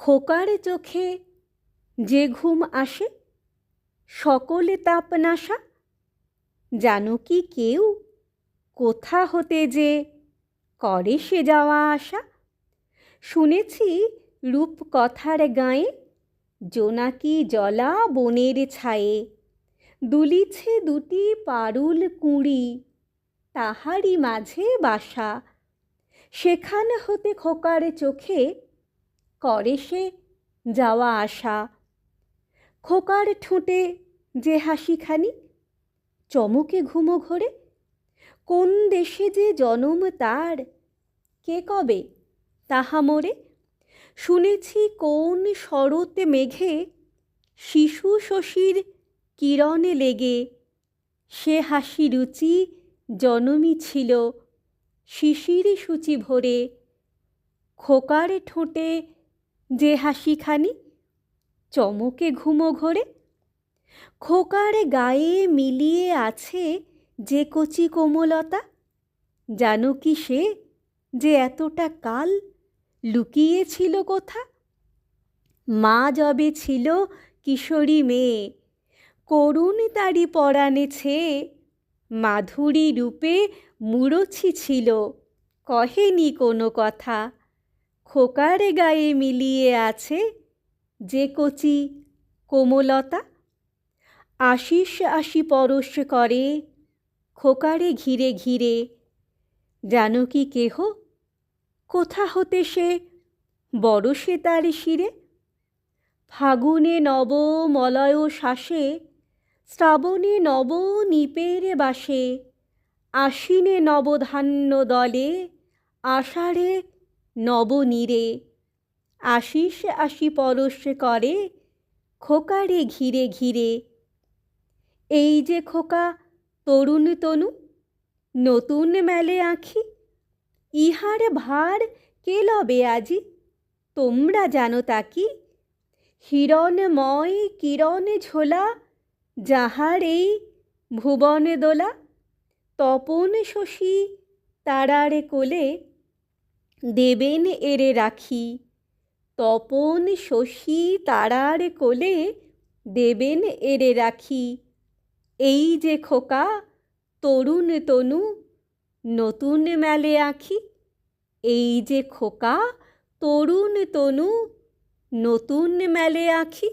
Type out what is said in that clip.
খোকার চোখে যে ঘুম আসে, সকলে তাপনাশা। জানো কি কেউ কোথা হতে যে করে সে যাওয়া আসা শুনেছি রূপকথার গায়ে জোনাকি জলা বনের ছায়ে। দুলিছে দুটি পারুল কুঁড়ি, তাহারই মাঝে বাসা। সেখান হতে খোকার চোখে করে সে যাওয়া আসা খোকার ঠোঁটে যে হাসিখানি, চমকে ঘুমো ঘোরে, কোন দেশে যে জনম তার, কে কবে তাহা মোরে? শুনেছি কোন শরতে মেঘে শিশু শশীর কিরণে লেগে, সে হাসি রুচি জনমই ছিল শিশির সূচি ভরে। খোকার ঠোঁটে যে হাসিখানি চমকে ঘুমো ঘোরে। খোকার গায়ে মিলিয়ে আছে যে কচি কোমলতা। জানো কি সে যে এতটা কাল লুকিয়েছিল কোথা? মা যবে ছিল কিশোরী মেয়ে, করুণ তারি পরাণেছে মাধুরী রূপে মুড়ছি ছিল, কহেনি কোনো কথা। খোকার গায়ে মিলিয়ে আছে যে কচি কোমলতা। আশিস আশি পরশ করে খোকারে ঘিরে ঘিরে। জানো কি কেহ? কোথা হতে সে বড় সে তার শিরে? ফাগুনে নব মলয় শ্বাসে শ্রাবণে নব নিপের বাসে। আশ্বিনে নবধান্য দলে, আষাঢ়ে নবনীরে। আশিস আশি পরশ করে, খোকারে ঘিরে ঘিরে। এই যে খোকা, তরুণ তনু, নতুন মেলে আঁখি, ইহার ভার কে লবে আজি? তোমরা জানো তা কি? হিরণময় কিরণ ঝোলা, যাহার এই ভুবন দোলা, তপন শশী তারারে কোলে দেবেন এরে রাখি। তপন শশী তারার কোলে দেবেন এরে রাখি। এই যে খোকা, তরুণ তনু, নতুন মেলে আঁখি। এই যে খোকা, তরুণ তনু, নতুন মেলে আঁখি।